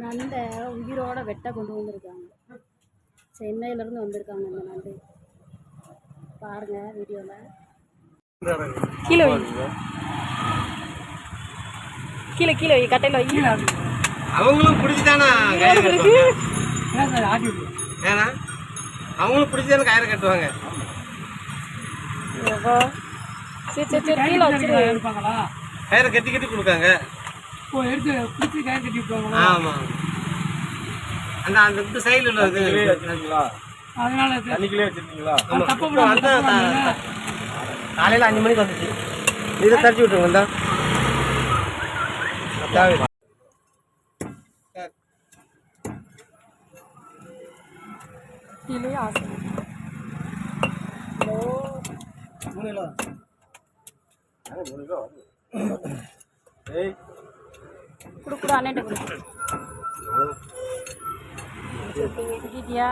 நண்டை உயிரோட வெட்ட கொண்டு வந்திருக்காங்க. சென்னையிலேருந்து வந்திருக்காங்க இந்த நண்டு. பாருங்க வீடியோவில் கீழே கீழே கீழே வை கட்டையில் வை. அவங்களும் கட்டுவாங்க? ஏன்னா அவங்களும் பிடிச்சிதானே கயிறு கட்டுவாங்க? சரி சரி சரி கீழே வச்சிரு. கயிறை கட்டி கட்டி கொடுக்காங்க. எடுத்து பிடிச்சி கயிறு கட்டி அந்த அந்த இந்த சைடில் உள்ளது. அதனால வச்சிருக்கீங்களா? ஆமா. தப்பு காலையில் அஞ்சு மணிக்கு வந்துச்சு. இதை தட்டி விட்டுருங்க. தேவை. கீழே ஆசை ஹலோ ஏய் கொடு கொடு. அண்ணன்ட்ட கொடு கிட்டியா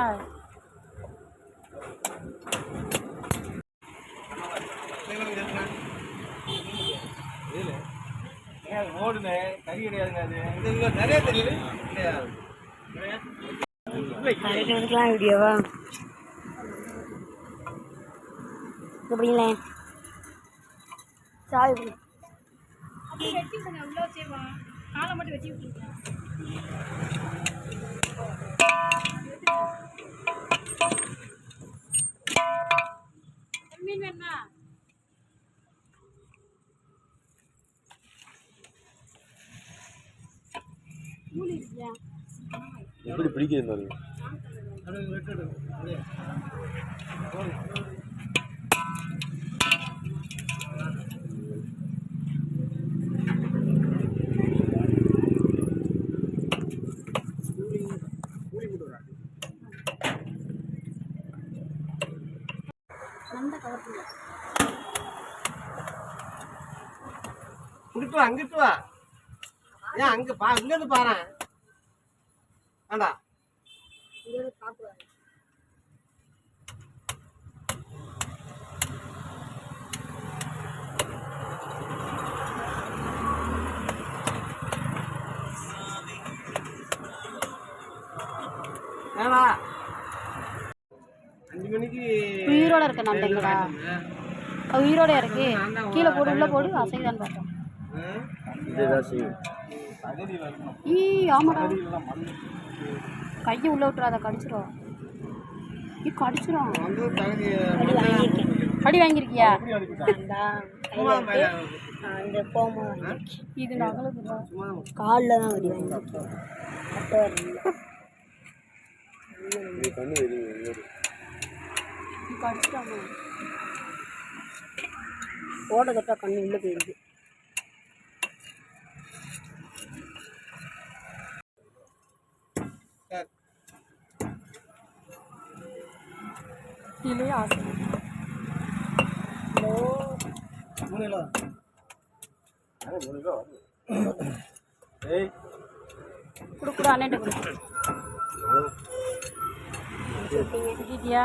ஓடுனே கறி கிடையாதுங்க அது நிறைய தெரியுது வீடியோவா உள்ள வச்சேவா காலை மட்டும் வெட்டி விட்டுருங்க. மீன் வேணுமா? எப்படி பிடிக்குது பாருங்க. நண்டை கவர்த்துங்க இங்கிட்டு வா அங்கிட்டு வா. ஏன் அங்க பா இங்க இருந்து பாரு வேண்டா இங்கே பார்க்குவாரு வேணா அஞ்சு மணிக்கு உயிரோட இருக்க நண்டைங்களா அது உயிரோட இருக்கு. கீழே போடு உள்ள போடு அசைதான் பார்த்தோம் ஈ ஆமாடா. கையை உள்ள விட்டுறாத கடிச்சிரும் ஈ தகுதி அடி வாங்கியிருக்கியா? அந்த போமா இது சும்மா காலில் தான் அடி வாங்கியிருக்கேன். கண்ணு தெரியும் கடிச்சிட்டாங்க ஓட தொட்டா கண்ணு உள்ள போயிருக்கு சார் கீழே ஆசை. ஹலோ. ஏய். கொடு கொடு அண்ணன்ட்ட கொடு. கிட்டியா